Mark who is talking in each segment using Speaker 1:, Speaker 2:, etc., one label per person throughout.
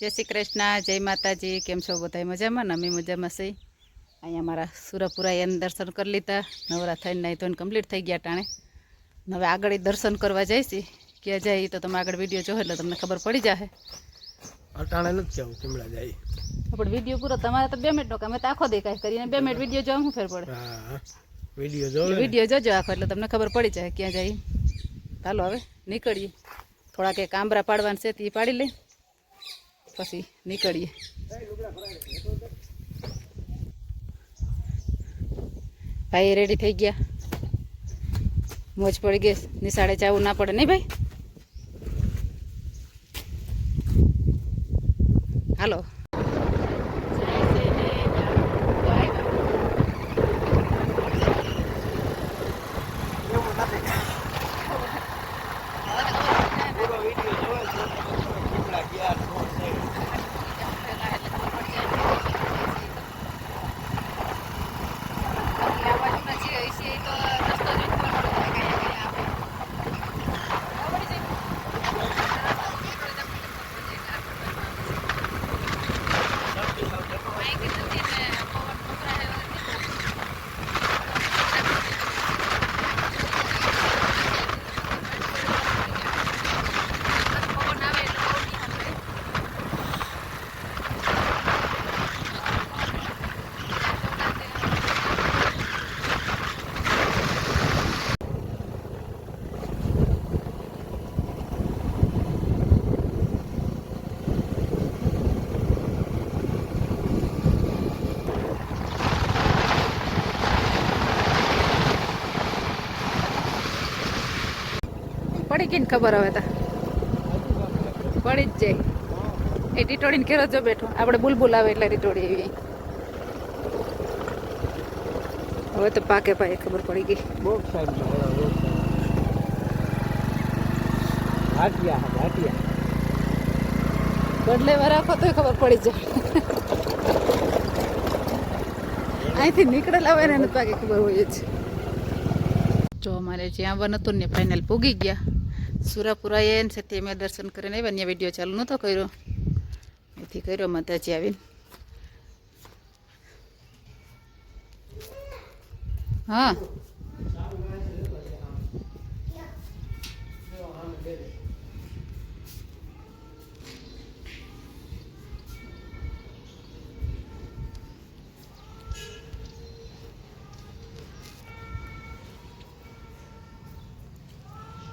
Speaker 1: જય શ્રી કૃષ્ણ જય માતાજી. કેમ છો બધા મજામાં? ને અમે મજામાં છીએ. અહીંયા મારા સુરપુરા એને દર્શન કરી લીધા. નવરા થઈને નાહી ધોઈને કમ્પ્લીટ થઈ ગયા ટાણે. હવે આગળ એ દર્શન કરવા જઈશી ક્યાં જાય તો તમે આગળ વીડિયો જોવો એટલે તમને ખબર પડી જશે
Speaker 2: અટાણે નથી જવું કેમડા જાય.
Speaker 1: આપણે વીડિયો પૂરો તમારે તો બે મિનિટનો કામ. તો આખો દેખાય કરીને બે મિનિટ વીડિયો જોવા શું ફેર પડે?
Speaker 2: વીડિયો જોવો
Speaker 1: વીડિયો જોજો આખો એટલે તમને ખબર પડી જાય ક્યાં જાય ચાલો હવે નીકળીએ. થોડાક એક આંબરા પાડવાના છે તે પાડી લઈ પછી નીકળીએ. ભાઈ રેડી થઈ ગયા? મોજ પડી ગઈ. નિશાળે જવું ના પડે નહીં ભાઈ? હાલો. પડી ગઈ ને ખબર હવે તા. પડી જ જાય. એ ટીટોડીને ઘેરો જો બેઠો. આપણે બુલબુલ આવે એટલે ટીટોડી એવી હવે તો પાકે પાકે ખબર પડી ગઈ. બદલે રાખો તોય ખબર પડી જાય. અહીંથી નીકળેલા હોય ને એને પાકે ખબર હોય જ. જો અમારે જ્યાં વન હતું ને ફાઇનલ પૂગી ગયા. સુરાપુરા એ ને સાથે મેં દર્શન કરીને આવ્યા ને વીડિયો ચાલુ નહોતો કર્યો. એથી કર્યો માતાજી આવીને. હા.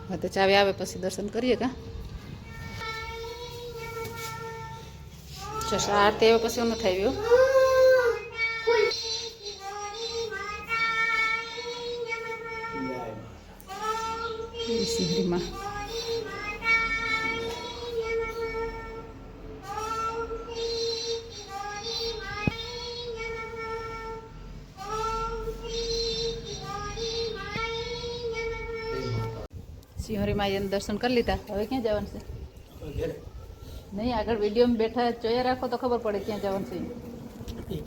Speaker 1: હા તો ચાવી આવે પછી દર્શન કરીએ કા? ચશા આરતી આવે પછી એનું થઈ ગયું સિંહરીમાં. સિંહરીમાં એને દર્શન કરી લીધા. હવે ક્યાં જવાનું છે? નહીં આગળ વિડીયોમાં બેઠા જોયા રાખો તો ખબર પડે ક્યાં જવાનું છે.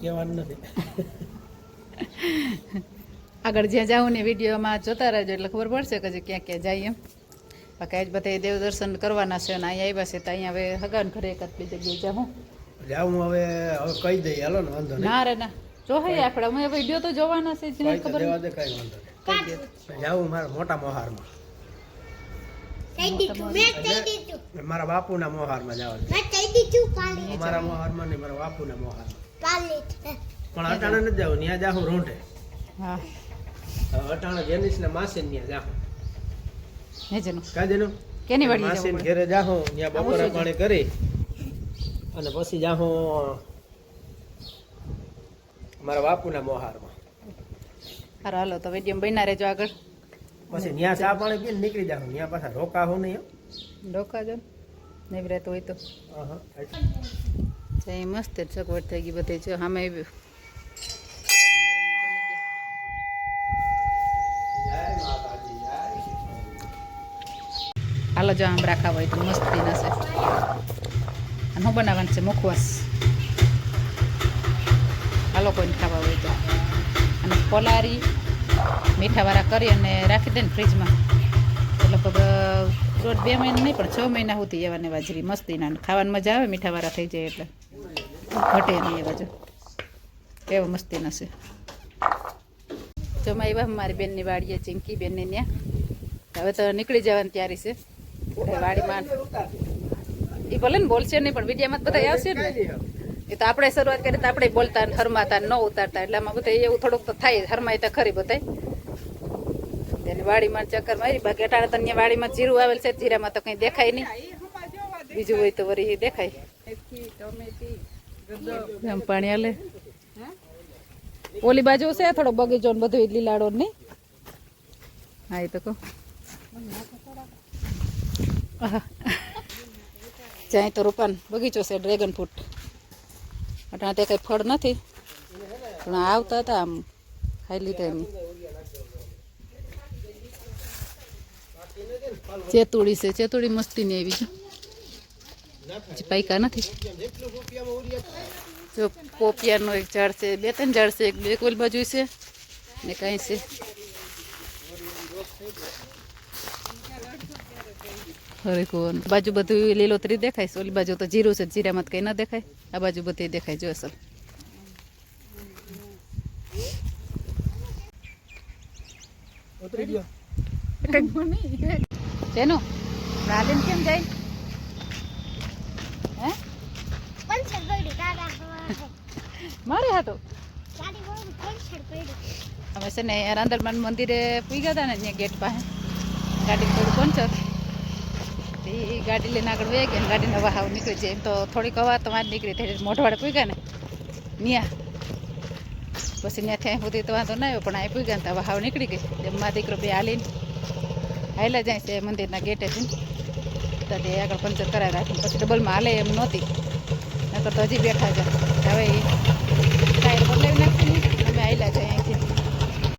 Speaker 2: કહેવાનું નથી.
Speaker 1: આગળ જ્યાં જાઉં ને વિડીયોમાં જોતા રહેજો એટલે ખબર પડશે કે જે ક્યાં ક્યાં જઈએ એમ. બાકી આજ બધા દેવ દર્શન કરવાના છે અને અહીંયા આવ્યા છે તો અહીંયા હવે હગાન ઘરે એકાદ બે જગ્યાએ જાઉં.
Speaker 2: જાઉં હવે હવે કહી દઈએ હાલો ને વાંધો
Speaker 1: ના રે ના. જો હે આપણે અમે વીડિયો તો જોવાના છે જેને ખબર
Speaker 2: જાવું મારા મોટા મોહારમાં
Speaker 3: કહી દીધું મેં કહી દીધું
Speaker 2: મારા બાપુના મોહારમાં જવાનું મારા મોહારમાં નહીં મારા બાપુના મોહારમાં. પણ અટાણે નથી જવું ત્યાં જાહું રોંઢે. અટાણે જેનિસ ને માસી ત્યાં જાહું.
Speaker 1: હે જેનું.
Speaker 2: કાજેનું
Speaker 1: કેની વાડી
Speaker 2: માસી ઘેરે જાહું ત્યાં બપોરા પાણી કરી અને પછી જાહું મારા બાપુના મોહારમાં.
Speaker 1: હાલો તો વીડિયો બન્યા રહેજો આગળ.
Speaker 2: પછી ત્યાં ચા પાણી પીને નીકળી જાવ ત્યાં પાછા રોકા હો નહીં
Speaker 1: રોકા જો. નહીં તો. હોય તો. એ મસ્ત સગવડ થઈ ગઈ બધી. જો સામે
Speaker 2: માતાજી
Speaker 1: હાલો જો આમ રાખા હોય તો મસ્તી નશે અને હું બનાવવાનું છે મુખવાસ. હાલો કોઈને ખાવા હોય તો. અને પલારી મીઠાવાળા કરી અને રાખી દે ને ફ્રીજમાં. એટલે લગભગ દોઢ બે મહિના નહીં, પણ છ મહિના સુધી એવા ને વાજરી મસ્તીના ખાવાની મજા આવે, મીઠાવાળા થઈ જાય એટલે. ઘટે નહીં એ બાજુ એવો મસ્તીના છે. જમા એવા મારી બેનની વાડીએ, ચિંકી બેનને ત્યાં. હવે તો નીકળી જવાની તૈયારી છે. વાડીમાં એ ભલે ને બોલશે નહીં, પણ વિડીયામાં બધા આવશે ને. એ તો આપણે શરૂઆત કરી તો આપણે બોલતા હરમાતા ન ઉતારતા, એટલે આમાં બધા એવું થોડુંક તો થાય, હરમાય તો ખરી બધાય. તેને વાડીમાં ચક્કર મારી બાકી. અટાણે તો વાડીમાં જીરું આવેલ છે. જીરામાં તો કંઈ દેખાય નહીં. બીજું હોય તો વળી દેખાય. આમ પાણી આલે ઓલી બાજુ છે થોડો બગીચો ને બધું લીલાડો નહીં? હા, એ તો કહું. જ્યાં તો રૂપાન બગીચો છે, ડ્રેગન ફ્રૂટ. અટાણે તે કંઈ ફળ નથી. પણ આવતા હતા આમ, ખાઈ લીધા એમ. ચેતુડી છે ચેતુડી મસ્તીની આવી છે. પાયકા નથી. જો પોપિયાનો એક ઝાડ છે બે ત્રણ ઝાડ છે એક બે કોલ બાજુ છે ને કાંઈ છે. કોણ બાજુ બધું લીલોતરી દેખાય છે. ઓલી બાજુ તો જીરું છે જીરામાં કંઈ ન દેખાય. આ બાજુ બધી દેખાય જો અસલ.
Speaker 2: ઉતરી ગયો.
Speaker 1: જેનું રાલીન કેમ જાય? હે?
Speaker 3: હવા
Speaker 1: મારે
Speaker 3: વાળું
Speaker 1: અમે છે ને રાંદરમાન મંદિરે પૂઈ ગયા હતા ને ત્યાં ગેટ પાસે. ગાડી થોડું પંચર. એ ઈ ગાડી લઈને આગળ વહી ગયા ને ગાડીનો વહાવ નીકળી જાય એમ તો થોડીક હવા તો વાંચ નીકળી થઈ. મોઢવાડે પૂઈ ગયા ને. ન્યા. પછી ત્યાં અહીં સુધી તો વાંધો ના આવ્યો પણ અહીં પૂઈ ગયા ને તો વહાવ નીકળી ગઈ. એમ મા દીકરો બે હાલીને હાલ્યા જાય છે મંદિરના ગેટેથી તો તે આગળ પંચર કરાવી રાખ્યું પછી ડબલમાં હાલે એમ નહોતી. નકર તો હજી બેઠા છે. હવે